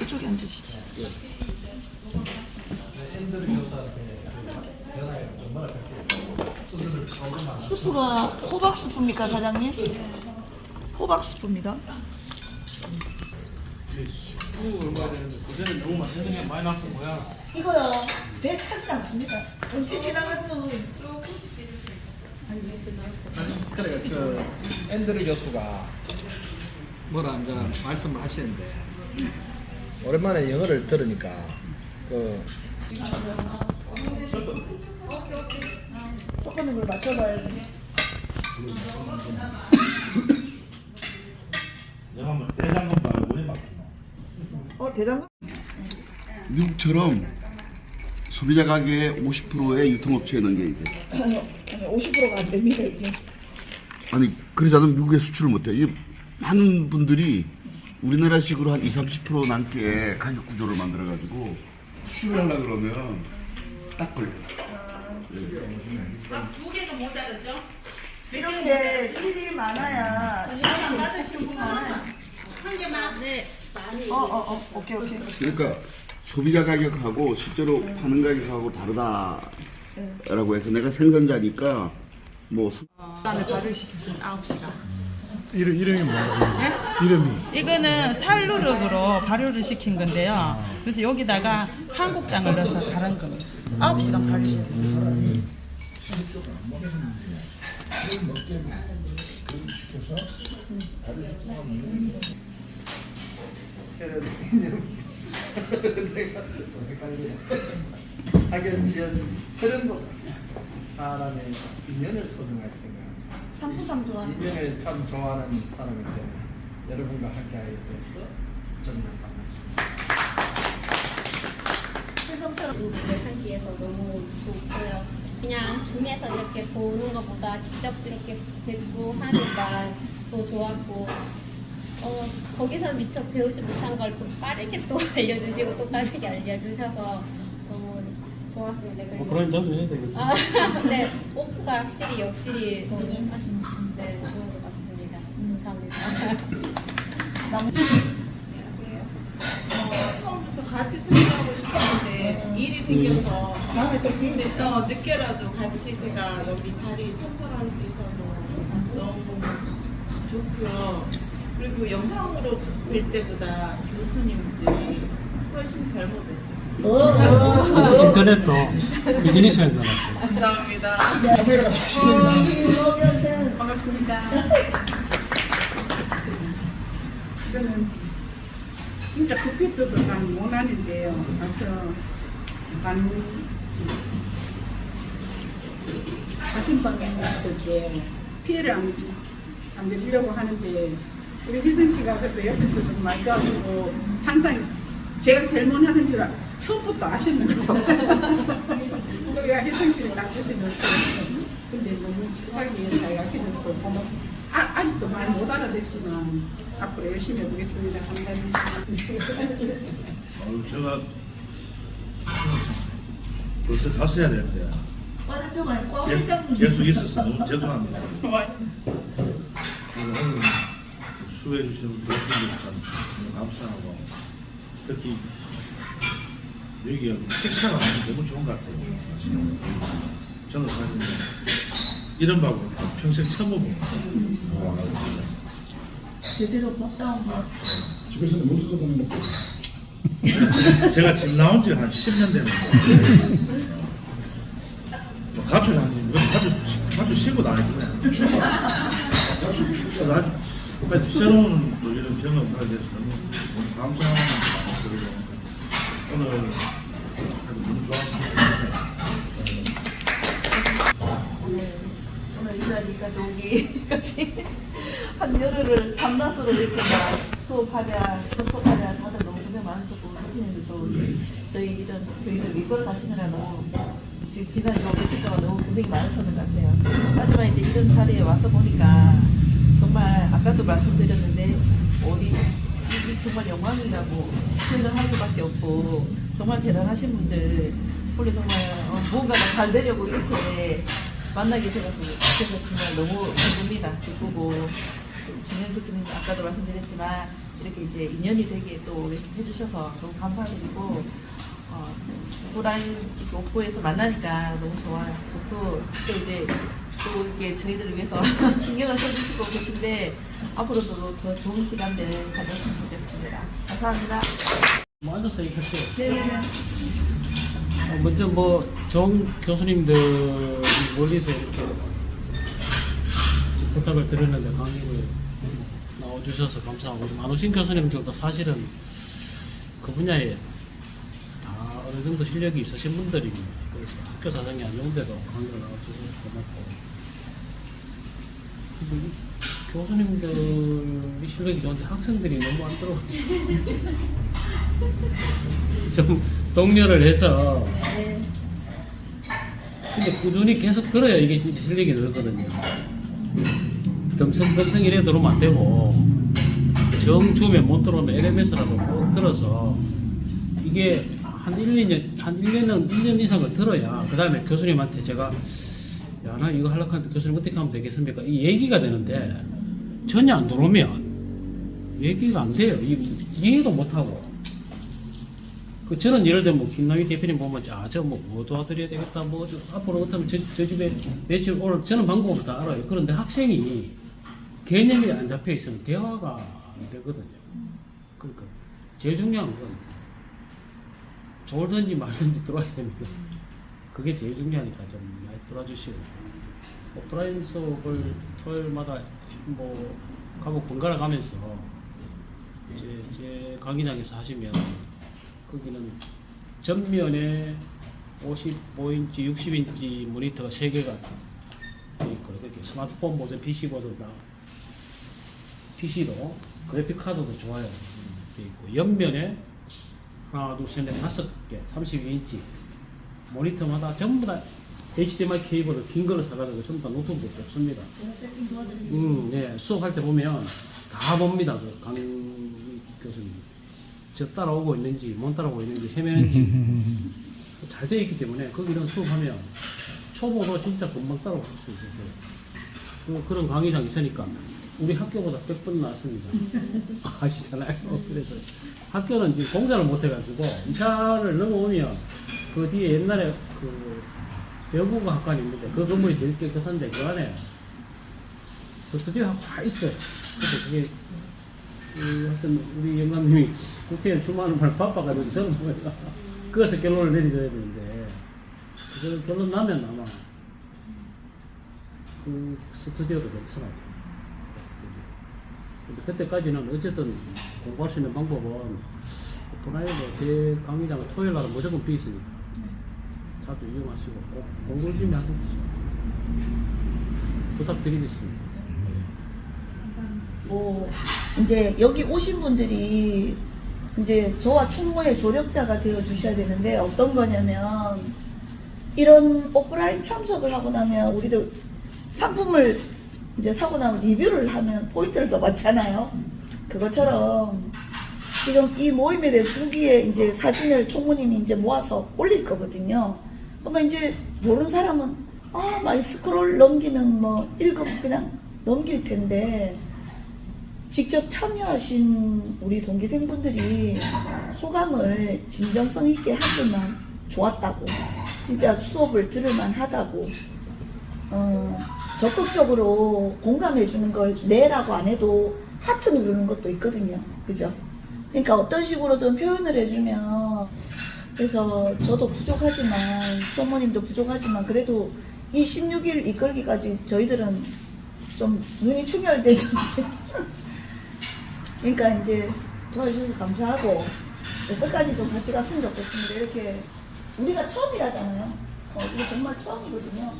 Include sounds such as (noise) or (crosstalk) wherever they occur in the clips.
이쪽에 앉으시죠. 스프가 호박 스프입니까 사장님? 호박 스프입니다. 그 얼마 되는데 그전에 너무 맛있는 게 많이 나쁜 거야. 이거요 배 차지 않습니다. 언제 지나가도 아니 그래 그 앤드류 교수가 뭐라 이제 말씀을 하시는데 오랜만에 영어를 들으니까 그 섞어놓은 걸 맞춰봐야지. 내가 뭐 대장금 말고 왜 막히노? 어 대장금? 미국처럼 소비자 가격의 50%의 유통업체에 넣는 게 이게 50%가 안 됩니다 이게. 아니 그러지 않으면 미국에 수출을 못해. 이 많은 분들이 우리나라식으로 한 20, 30% 남게 가격 구조를 만들어 가지고 수출을 하려 그러면 딱 걸려. 이렇게 실이 많아야 실이 받으신 분 많아요. 한 개만. 네. 많이. 어 어 어, 오케이 오케이. 그러니까 소비자 가격하고 실제로 파는 가격하고 다르다라고 해서 내가 생산자니까 뭐을 발효시켰어요. 9시간 이름 이름이 뭐야? 이름이. 이거는 살루르으로 발효를 시킨 건데요. 그래서 여기다가 한국장을 넣어서 갈은 겁니다 9시간 발효시켰어요 하긴 지연 그런 거 사람의 인연을 소중했으니까 상부상조한. 인연을 참 좋아하는 때문에 여러분과 함께하게 돼서 정말 반갑습니다. 해성처럼 하기에서 너무 좋고요. 그냥 줌에서 이렇게 보는 것보다 직접 이렇게 뵙고 하니까 더 좋았고 어, 거기서 미처 배우지 못한 걸 또 빠르게 또 (laughs) 알려주시고 또 빠르게 알려주셔서 좋았습니다. 그리고 그런 점수 해야 되겠죠. 아, (laughs) 네, 오프가 확실히 역시 너무 네, 좋은 것 같습니다. 감사합니다. 어, 처음부터 같이 참여하고 싶었는데 일이 생겨서 다음에 또 기회 네, 어, 늦게라도 같이 제가 여기 자리에 참석할 수 있어서 너무 좋고요. 그리고 영상으로 뵐 때보다 교수님들이 훨씬 젊어졌어요. 어. 인터넷도 비즈니스에 나갔어요. 감사합니다. 반갑습니다. 저는 진짜 커피도 잘 못하는데요. 가서 반 가슴방에 피해를 안, 안 드리려고 하는데 우리 희승 씨가 그래도 옆에서 좀 많이 도와주고 항상 제가 제일 못하는 줄 알, 처음부터 아시는 거. 우리가 희승 씨를 딱 붙여줬어요. 근데 너무 착하게 잘 가르쳐줘서 고맙 아, 아직도 많이 못 알아듣지만 앞으로 열심히 해보겠습니다. 감사합니다. (laughs) 어, 제가 벌써 갔어야 되는데 과대표가 아니고 계- 회장님. 계속 있었어 너무 죄송합니다. 오늘 수고해 주신 너무 감사하고 특히 여기가 식사가 너무 좋은 것 같아요. 저는 사실 이런 밥은 평생 처음 먹어요. 제대로 밥다운 거. 집에서는 못 써보는 거 제가 집 나온 지 한 10년 됐는데 뭐 가출 한 가출 가출 신고 다니거든요. 그래서 아주 그러니까 새로운 또 이런 경험을 하게 돼서 너무, 들고 오늘 오늘 이 자리까지 오기 같이 한 열흘을 밤낮으로 이렇게 막 수업하랴 접속하랴 다들 너무 고생 많으셨고 교수님들도 저희 이런 저희들 이걸 가시느라 너무 지금 지난 요 며칠 동안 너무 고생이 많으셨는 것 같아요. 하지만 이제 이런 자리에 와서 보니까 정말 아까도 말씀드렸는데 어디 이 정말 영광이라고 표현을 할 수밖에 없고 정말 대단하신 분들 원래 정말 어, 무언가가 잘 되려고 이렇게 만나게 돼서 정말 너무 기쁩니다. 기쁘고 정현 교수님 아까도 말씀드렸지만 이렇게 이제 인연이 되게 또 이렇게 해주셔서 너무 감사드리고 어, 오프라인 옥보에서 만나니까 너무 좋아요. 좋고 또 이제 또 이렇게 저희들을 위해서 (laughs) 신경을 써주시고 계신데 앞으로도 더 좋은 시간들 가졌으면 좋겠습니다. 감사합니다. 뭐 앉아서 얘기할게요. 어, 먼저 뭐 좋은 교수님들 멀리서 이렇게 부탁을 드렸는데 강의를 나와주셔서 감사하고 안 오신 교수님들도 사실은 그 분야에 다 어느 정도 실력이 있으신 분들입니다. 그래서 학교 사정이 안 좋은데도 강의를 나와주셔서 고맙고 교수님들이 실력이 좋은데 학생들이 너무 안 들어오지. (laughs) 좀 독려를 해서. 근데 꾸준히 계속 들어야 이게 실력이 늘거든요. 덤성 이래 들어오면 안 되고. 정 줌에 못 들어오면 LMS라도 꼭 들어서 이게 한 1, 2년 한 1년은 1년 이상을 들어야 그 다음에 교수님한테 제가 야 나 이거 하려고 하는데 교수님 어떻게 하면 되겠습니까? 이 얘기가 되는데 전혀 안 들어오면 얘기가 안 돼요. 이- 이해도 못 하고. 그 저는 예를 들면 뭐 김남희 대표님 보면 아저뭐 도와드려야 되겠다 뭐 저, 앞으로 어떻게 저, 저 집에 매출 오를 저는 방법을 다 알아요. 그런데 학생이 개념이 안 잡혀 있으면 대화가 안 되거든요. 그러니까 제일 중요한 건 졸든지 말든지 들어와야 됩니다. 그게 제일 중요하니까 좀 많이 들어주시고 오프라인 수업을 토요일마다 뭐 가고 번갈아 가면서 이제 제 강의장에서 하시면 거기는 전면에 55인치, 60인치 모니터가 3개가 돼 있고 이렇게 스마트폰 버전, PC 버전과 PC도 그래픽 카드도 좋아요. 돼 있고 옆면에 하나, 둘, 셋, 넷, 다섯 개, 32인치 모니터마다 전부 다 HDMI 케이블을 긴 거를 사가지고 전부 다 노트북 없습니다. 음, 네. 수업할 때 보면 다 봅니다. 그 강 교수님. 저 따라오고 있는지, 못 따라오고 있는지, 헤매는지. (laughs) 잘 되어 있기 때문에 거기는 수업하면 초보도 진짜 금방 따라올 수 있어서 그, 그런 강의장 있으니까 우리 학교보다 100번 낫습니다. (laughs) 아시잖아요. (laughs) 그래서 학교는 지금 공사를 못 해가지고 이사를 넘어오면 그 뒤에 옛날에 그 배구가 학관이 있는데 그 건물이 제일 깨끗한데 그 안에 그 스튜디오 하고 다 있어요. 그래서 그게 그 하여튼 우리 영감님이 국회의원 출마하는 발 바빠가지고 저는 보니까 (laughs) 그것을 결론을 내려줘야 되는데 그 결론 나면 아마 그 스튜디오도 괜찮아요. 근데 그때까지는 어쨌든 공부할 수 있는 방법은 오프라인으로 제 강의장은 토요일 날은 무조건 비 있으니까 자주 이용하시고 꼭 열심히 하십시오. 부탁드리겠습니다. 뭐 이제 여기 오신 분들이 이제 저와 충무의 조력자가 되어 주셔야 되는데 어떤 거냐면 이런 오프라인 참석을 하고 나면 우리도 상품을 이제 사고 나면 리뷰를 하면 포인트를 더 받잖아요. 그것처럼 지금 이 모임에 대해서 후기에 이제 사진을 총무님이 이제 모아서 올릴 거거든요. 그러면 이제 모르는 사람은 아, 많이 스크롤 넘기는 뭐 읽음 그냥 넘길 텐데 직접 참여하신 우리 동기생분들이 소감을 진정성 있게 하지만 좋았다고 진짜 수업을 들을만 하다고 어, 적극적으로 공감해 주는 걸 내라고 안 해도 하트 누르는 것도 있거든요. 그죠? 그러니까 어떤 식으로든 표현을 해주면 그래서 저도 부족하지만 소모님도 부족하지만 그래도 이 16일 이끌기까지 저희들은 좀 눈이 충혈되는데 (laughs) 그러니까 이제 도와주셔서 감사하고 끝까지 좀 같이 갔으면 좋겠습니다. 이렇게 우리가 처음이라잖아요. 어, 이게 정말 처음이거든요.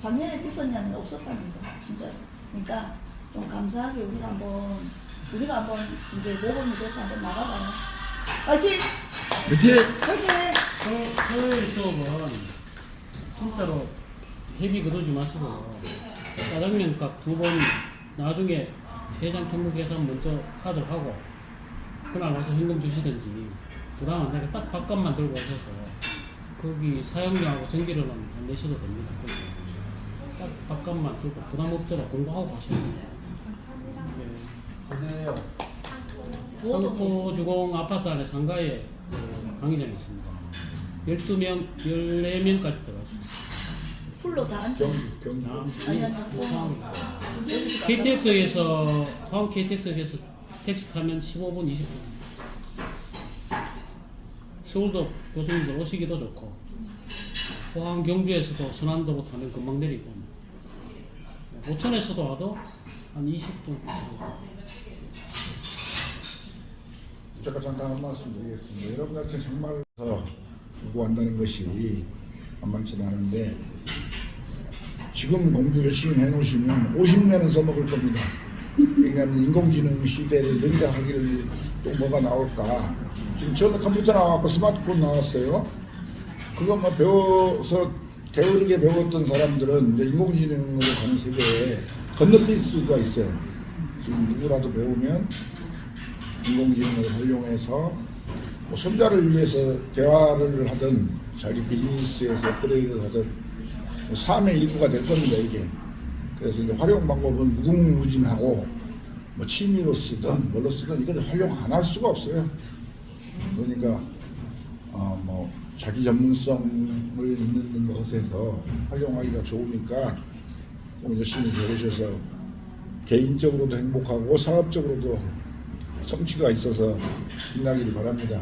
작년에 있었냐면 없었답니다. 진짜. 그러니까 좀 감사하게 우리가 한번 우리가 한번 이제 모범이 돼서 한번 나가봐요. 화이팅! 토- 토요일 수업은 진짜로 헤비 거두지 마시고 짜장면 값 두 번 나중에 회장 총무 계산 먼저 카드를 하고 그날 와서 현금 주시든지 그 다음 내가 딱 밥값만 들고 오셔서 거기 사용료하고 전기료는 안 내셔도 됩니다. 딱 밥값만 들고 부담 없도록 공부하고 가시면 돼요. 네. 그게요. 상포 주공 아파트 안에 상가에 그 강의장이 있습니다. 12명, 14명까지 들어갈 수 있습니다. 풀로 다 앉아. 경기 아니 아니 포함. KTX에서 포항 KTX에서 택시 타면 15분, 20분. 서울도 교수님들 오시기도 좋고 포항 경주에서도 선안도로 타면 금방 내리고 오천에서도 와도 한 20분. 제가 잠깐 한 말씀 드리겠습니다. 여러분한테 정말 요구한다는 것이 만만치 않은데 지금 공부 열심히 해놓으시면 50년은 써먹을 겁니다. 왜냐하면 인공지능 시대를 능가하기를 또 뭐가 나올까. 지금 저는 컴퓨터 나왔고 스마트폰 나왔어요. 그것만 배워서 게으르게 배웠던 사람들은 인공지능으로 가는 세계에 건너뛸 수가 있어요. 지금 누구라도 배우면 인공지능을 활용해서 뭐 손자를 위해서 대화를 하든 자기 비즈니스에서 업그레이드를 하든 뭐 삶의 일부가 될 겁니다 이게. 그래서 이제 활용 방법은 무궁무진하고 뭐 취미로 쓰든 뭘로 쓰든 이건 활용 안 할 수가 없어요. 그러니까 어 뭐 자기 전문성을 있는 것에서 활용하기가 좋으니까 뭐 열심히 배우셔서 개인적으로도 행복하고 사업적으로도 성취가 있어서 빛나기를 바랍니다.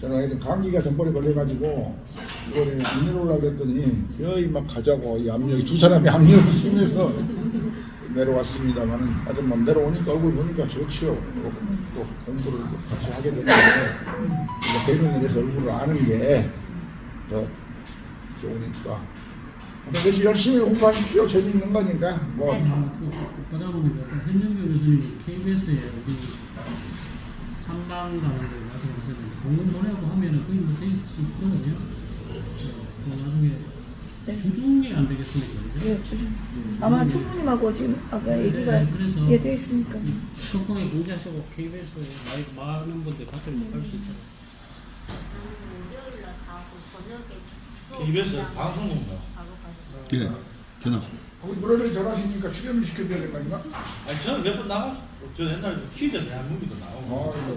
저는 하여튼 감기가 전번에 걸려가지고 이번에 안 내려오려고 했더니 거의 막 가자고 이 압력이 두 사람이 압력이 심해서 내려왔습니다만은 막 내려오니까 얼굴 보니까 좋지요. 또, 또 공부를 또 같이 하게 되는데 대면을 해서 얼굴을 아는 게 더 좋으니까 근데 열심히 공부하십시오. 재미있는 거니까 뭐 그러다 보니까 현정규 교수님 KBS에 우리 삼방 가는데 말씀하셨는데 공연 보내고 하면은 거의 뭐돼 있거든요. 그 나중에 네. 주중에 안 되겠습니까? 그죠? 예, 주중. 아마 총무님하고 지금 아까 얘기가 네, 그래서 예, 돼 있으니까. 소통에 공개하시고 KBS에 많이 많은 분들 밖에 못갈 수 있잖아요. 목요일 날 가고 저녁에 KBS 방송국인가? 예, 전화. 거기 노래를 잘하시니까 출연을 시켜줘야 되는 거 아닌가? 아니 저는 몇 번 나갔어. 저 옛날에 키즈 대한민국도 나오고. 아, 이거